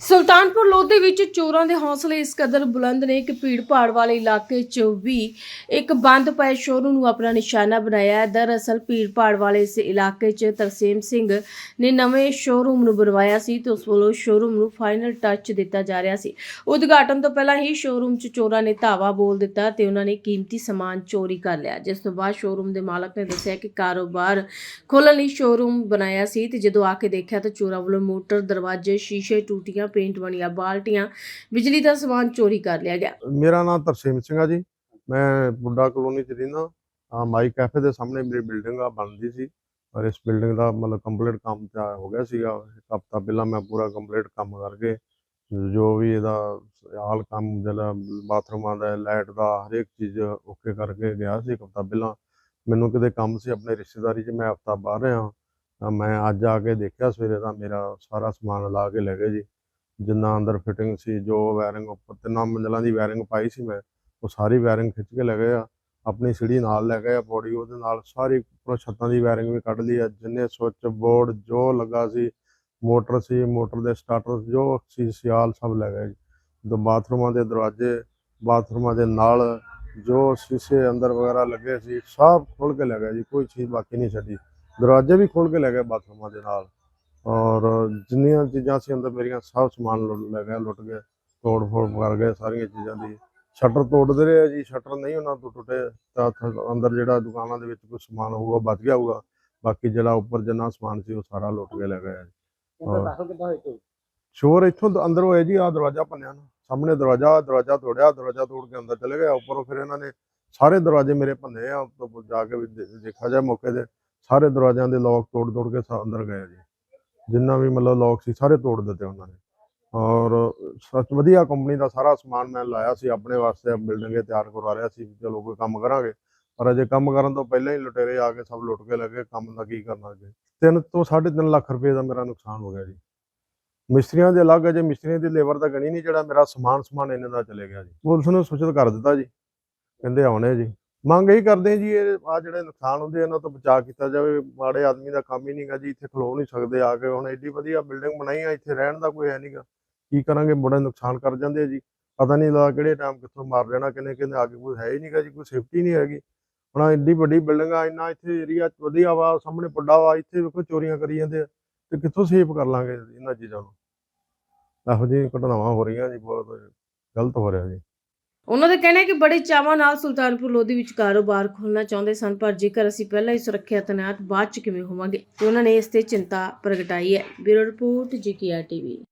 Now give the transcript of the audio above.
ਸੁਲਤਾਨਪੁਰ ਲੋਧੀ ਵਿੱਚ ਚੋਰਾਂ ਦੇ ਹੌਸਲੇ ਇਸ ਕਦਰ ਬੁਲੰਦ ਨੇ। ਕਿ ਭੀੜ-ਭਾੜ ਵਾਲੇ ਇਲਾਕੇ 'ਚ ਵੀ ਇੱਕ ਬੰਦ ਪਏ ਸ਼ੋਰੂਮ ਨੂੰ ਆਪਣਾ ਨਿਸ਼ਾਨਾ ਬਣਾਇਆ ਹੈ। ਦਰਅਸਲ ਭੀੜ-ਭਾੜ ਵਾਲੇ ਇਸ ਇਲਾਕੇ 'ਚ ਤਰਸੇਮ ਸਿੰਘ ਨੇ ਨਵੇਂ ਸ਼ੋਰੂਮ ਨੂੰ ਬਣਵਾਇਆ ਸੀ ਤੇ ਉਸ ਵੱਲੋਂ ਸ਼ੋਰੂਮ ਨੂੰ ਫਾਈਨਲ ਟੱਚ ਦਿੱਤਾ ਜਾ ਰਿਹਾ ਸੀ। ਉਦਘਾਟਨ ਤੋਂ ਪਹਿਲਾਂ ਹੀ ਸ਼ੋਰੂਮ 'ਚ ਚੋਰਾਂ ਨੇ ਧਾਵਾ ਬੋਲ ਦਿੱਤਾ ਤੇ ਉਹਨਾਂ ਨੇ ਕੀਮਤੀ ਸਮਾਨ ਚੋਰੀ ਕਰ ਲਿਆ। ਜਿਸ ਤੋਂ ਬਾਅਦ ਸ਼ੋਰੂਮ ਦੇ ਮਾਲਕ ਨੇ ਦੱਸਿਆ ਕਿ ਕਾਰੋਬਾਰ ਖੋਲ੍ਹਣ ਲਈ ਸ਼ੋਰੂਮ ਬਣਾਇਆ ਸੀ ਤੇ ਜਦੋਂ ਆ ਕੇ ਦੇਖਿਆ ਤਾਂ ਚੋਰਾਂ ਵੱਲੋਂ ਮੋਟਰ, ਦਰਵਾਜ਼ੇ, ਸ਼ੀਸ਼ੇ, ਟੂਟੀਆਂ ਪੇਂਟ ਵਾਲੀਆਂ ਬਾਲਟੀਆਂ, ਬਿਜਲੀ ਦਾ ਸਮਾਨ ਚੋਰੀ ਕਰ ਲਿਆ ਗਿਆ। ਮੇਰਾ ਨਾਮ ਤਰਸੇਮ ਸਿੰਘ ਆ ਜੀ। ਮੈਂ ਬੁੱਢਾ ਕਲੋਨੀ ਚ ਰਹਿੰਦਾ ਆ ਮਾਈ ਕੈਫੇ ਦੇ ਸਾਹਮਣੇ ਮੇਰੀ ਬਿਲਡਿੰਗ ਆ, ਬਣਦੀ ਸੀ। ਔਰ ਇਸ ਬਿਲਡਿੰਗ ਦਾ ਮਤਲਬ ਕੰਪਲੀਟ ਕੰਮ ਚਾ ਹੋ ਗਿਆ ਸੀਗਾ। ਇੱਕ ਹਫਤਾ ਪਹਿਲਾਂ ਮੈਂ ਪੂਰਾ ਕੰਪਲੀਟ ਕੰਮ ਕਰਕੇ ਜੋ ਵੀ ਇਹਦਾ ਹਾਲ ਕੰਮ ਜਿਹੜਾ ਬਾਥਰੂਮਾਂ ਦਾ, ਲਾਈਟ ਦਾ, ਹਰੇਕ ਚੀਜ਼ ਓਕੇ ਕਰਕੇ ਗਿਆ ਸੀ ਇੱਕ ਹਫਤਾ ਪਹਿਲਾਂ। ਮੈਨੂੰ ਕਿਤੇ ਕੰਮ ਸੀ ਆਪਣੇ ਰਿਸ਼ਤੇਦਾਰੀ 'ਚ, ਮੈਂ ਹਫਤਾ ਬਾਹਰ ਰਿਹਾ ਤਾਂ ਮੈਂ ਅੱਜ ਆ ਕੇ ਦੇਖਿਆ ਸਵੇਰੇ ਦਾ ਮੇਰਾ ਸਾਰਾ ਸਮਾਨ ਲਾ ਕੇ ਲੈ ਗਏ ਜੀ। ਜਿੰਨਾ ਅੰਦਰ ਫਿਟਿੰਗ ਸੀ, ਜੋ ਵਾਇਰਿੰਗ ਉੱਪਰ ਤਿੰਨਾਂ ਮੰਜ਼ਲਾਂ ਦੀ ਵਾਇਰਿੰਗ ਪਾਈ ਸੀ ਮੈਂ, ਉਹ ਸਾਰੀ ਵਾਇਰਿੰਗ ਖਿੱਚ ਕੇ ਲੈ ਗਏ ਆ। ਆਪਣੀ ਸਿੜੀ ਨਾਲ ਲੈ ਗਏ ਆ ਬੋਡੀ ਉਹਦੇ ਨਾਲ ਸਾਰੀ ਉੱਪਰੋਂ ਛੱਤਾਂ ਦੀ ਵਾਇਰਿੰਗ ਵੀ ਕੱਢ ਲਈ ਆ। ਜਿੰਨੇ ਸੁੱਚ ਬੋਰਡ ਜੋ ਲੱਗਾ ਸੀ, ਮੋਟਰ ਸੀ, ਮੋਟਰ ਦੇ ਸਟਾਰਟਰ ਜੋ ਸੀ, ਸਿਆਲ ਸਭ ਲੈ ਗਏ ਜੀ। ਦੋ ਬਾਥਰੂਮਾਂ ਦੇ ਦਰਵਾਜ਼ੇ, ਬਾਥਰੂਮਾਂ ਦੇ ਨਾਲ ਜੋ ਸ਼ੀਸ਼ੇ ਅੰਦਰ ਵਗੈਰਾ ਲੱਗੇ ਸੀ, ਸਭ ਖੋਲ ਕੇ ਲੈ ਗਏ ਜੀ, ਕੋਈ ਚੀਜ਼ ਬਾਕੀ ਨਹੀਂ ਛੱਡੀ। ਦਰਵਾਜ਼ੇ ਵੀ ਖੋਲ ਕੇ ਲੈ ਗਏ ਬਾਥਰੂਮਾਂ ਦੇ ਨਾਲ। ਔਰ ਜਿੰਨੀਆਂ ਚੀਜ਼ਾਂ ਸੀ ਅੰਦਰ ਮੇਰੀਆਂ ਸਭ ਸਮਾਨ ਲੈ ਗਏ ਲੁੱਟ ਗਏ ਤੋੜ ਫੋੜ ਕਰ ਗਏ ਸਾਰੀਆਂ ਚੀਜ਼ਾਂ ਦੀ। ਸ਼ਟਰ ਤੋੜਦੇ ਰਹੇ ਆ ਜੀ ਸ਼ਟਰ ਨਹੀਂ ਉਹਨਾਂ ਤੋਂ ਟੁੱਟੇ ਤਾਂ ਅੰਦਰ ਜਿਹੜਾ ਦੁਕਾਨਾਂ ਦੇ ਵਿੱਚ ਕੋਈ ਸਮਾਨ ਹੋਊਗਾ ਬਚ ਗਿਆ ਹੋਊਗਾ। ਬਾਕੀ ਜਿਹੜਾ ਉੱਪਰ ਜਿੰਨਾ ਸਮਾਨ ਸੀ ਉਹ ਸਾਰਾ ਲੁੱਟ ਕੇ ਲੈ ਗਏ ਜੀ। ਸ਼ੋਰ ਇੱਥੋਂ ਅੰਦਰ ਹੋਇਆ ਜੀ ਆ ਦਰਵਾਜ਼ਾ ਭੰਨਿਆ ਨਾ। ਸਾਹਮਣੇ ਦਰਵਾਜ਼ਾ ਦਰਵਾਜ਼ਾ ਤੋੜਿਆ ਦਰਵਾਜ਼ਾ ਤੋੜ ਕੇ ਅੰਦਰ ਚਲੇ ਗਏ। ਉੱਪਰੋਂ ਫਿਰ ਇਹਨਾਂ ਨੇ ਸਾਰੇ ਦਰਵਾਜ਼ੇ ਮੇਰੇ ਭੰਨੇ ਆ ਉੱਤੋਂ ਜਾ ਕੇ ਵੀ ਦੇਖਿਆ ਜਾ ਮੌਕੇ ਤੇ ਸਾਰੇ ਦਰਵਾਜ਼ਿਆਂ ਦੇ ਲੋਕ ਤੋੜ ਤੋੜ ਕੇ ਅੰਦਰ ਗਏ ਜੀ। ਜਿੰਨਾ ਵੀ ਮਤਲਬ ਲੋਕ ਸੀ ਸਾਰੇ ਤੋੜ ਦਿੱਤੇ ਉਹਨਾਂ ਨੇ। ਔਰ ਸੱਚ ਵਧੀਆ ਕੰਪਨੀ ਦਾ ਸਾਰਾ ਸਮਾਨ ਮੈਂ ਲਾਇਆ ਸੀ, ਆਪਣੇ ਵਾਸਤੇ ਬਿਲਡਿੰਗੇ ਤਿਆਰ ਕਰਵਾ ਰਿਹਾ ਸੀ ਵੀ ਚਲੋ ਕੋਈ ਕੰਮ ਕਰਾਂਗੇ। ਪਰ ਅਜੇ ਕੰਮ ਕਰਨ ਤੋਂ ਪਹਿਲਾਂ ਹੀ ਲੁਟੇਰੇ ਆ ਕੇ ਸਭ ਲੁੱਟ ਕੇ ਲੱਗੇ ਕੰਮ ਦਾ ਕੀ ਕਰਨਾ ਅੱਗੇ। ਤਿੰਨ ਤੋਂ 3.5 ਲੱਖ ਰੁਪਏ ਦਾ ਮੇਰਾ ਨੁਕਸਾਨ ਹੋ ਗਿਆ ਜੀ। ਮਿਸਤਰੀਆਂ ਦੇ ਅਲੱਗ ਅਜੇ ਮਿਸਤਰੀਆਂ ਦੀ ਲੇਬਰ ਦਾ ਗਣੀ ਨਹੀਂ ਜਿਹੜਾ ਮੇਰਾ ਸਮਾਨ ਸਮਾਨ ਇਹਨਾਂ ਦਾ ਚਲੇ ਗਿਆ ਜੀ। ਪੁਲਿਸ ਨੂੰ ਸੂਚਿਤ ਕਰ ਦਿੱਤਾ ਜੀ। ਕਹਿੰਦੇ ਆਉਣੇ ਜੀ। ਮੰਗ ਇਹੀ ਕਰਦੇ ਜੀ, ਇਹ ਆ ਜਿਹੜੇ ਨੁਕਸਾਨ ਹੁੰਦੇ ਇਹਨਾਂ ਤੋਂ ਬਚਾਅ ਕੀਤਾ ਜਾਵੇ। ਮਾੜੇ ਆਦਮੀ ਦਾ ਕੰਮ ਹੀ ਨਹੀਂਗਾ ਜੀ, ਇੱਥੇ ਖਲੋ ਨਹੀਂ ਸਕਦੇ ਆ ਕੇ। ਹੁਣ ਐਡੀ ਵਧੀਆ ਬਿਲਡਿੰਗ ਬਣਾਈ ਆ, ਇੱਥੇ ਰਹਿਣ ਦਾ ਕੋਈ ਹੈ ਨਹੀਂਗਾ ਕੀ ਕਰਾਂਗੇ, ਬੜਾ ਨੁਕਸਾਨ ਕਰ ਜਾਂਦੇ ਆ ਜੀ। ਪਤਾ ਨਹੀਂ ਲੱਗਦਾ ਕਿਹੜੇ ਟਾਈਮ ਕਿੱਥੋਂ ਮਾਰ ਲੈਣਾ, ਕਿੰਨੇ ਕਿੰਨੇ ਆ ਕੇ ਕੋਈ ਹੈ ਹੀ ਨਹੀਂਗਾ ਜੀ, ਕੋਈ ਸੇਫਟੀ ਨਹੀਂ ਹੈਗੀ। ਹੁਣ ਆਹ ਐਡੀ ਵੱਡੀ ਬਿਲਡਿੰਗ ਆ, ਇੰਨਾ ਇੱਥੇ ਏਰੀਆ ਵਧੀਆ ਵਾ, ਸਾਹਮਣੇ ਵੱਡਾ ਵਾ, ਇੱਥੇ ਵੇਖੋ ਚੋਰੀਆਂ ਕਰੀ ਜਾਂਦੇ ਆ। ਤੇ ਕਿੱਥੋਂ ਸੇਫ ਕਰ ਲਾਂਗੇ ਇਹਨਾਂ ਚੀਜ਼ਾਂ ਨੂੰ? ਇਹੋ ਜਿਹੀ ਘਟਨਾਵਾਂ ਹੋ ਰਹੀਆਂ ਜੀ, ਬਹੁਤ ਗਲਤ ਹੋ ਰਿਹਾ ਜੀ। ਉਹਨਾਂ ਦਾ ਕਹਿਣਾ ਹੈ ਕਿ ਬੜੇ ਚਾਵਾਂ ਨਾਲ ਸੁਲਤਾਨਪੁਰ ਲੋਧੀ ਵਿੱਚ ਕਾਰੋਬਾਰ ਖੋਲ੍ਹਣਾ ਚਾਹੁੰਦੇ ਸਨ, ਪਰ ਜੇਕਰ ਅਸੀਂ ਪਹਿਲਾਂ ਹੀ ਸੁਰੱਖਿਆ ਤੈਨਾਤ ਬਾਅਦ ਚ ਕਿਵੇਂ ਹੋਵਾਂਗੇ? ਤੇ ਉਹਨਾਂ ਨੇ ਇਸ ਤੇ ਚਿੰਤਾ ਪ੍ਰਗਟਾਈ ਹੈ। Bureau report, GKR TV.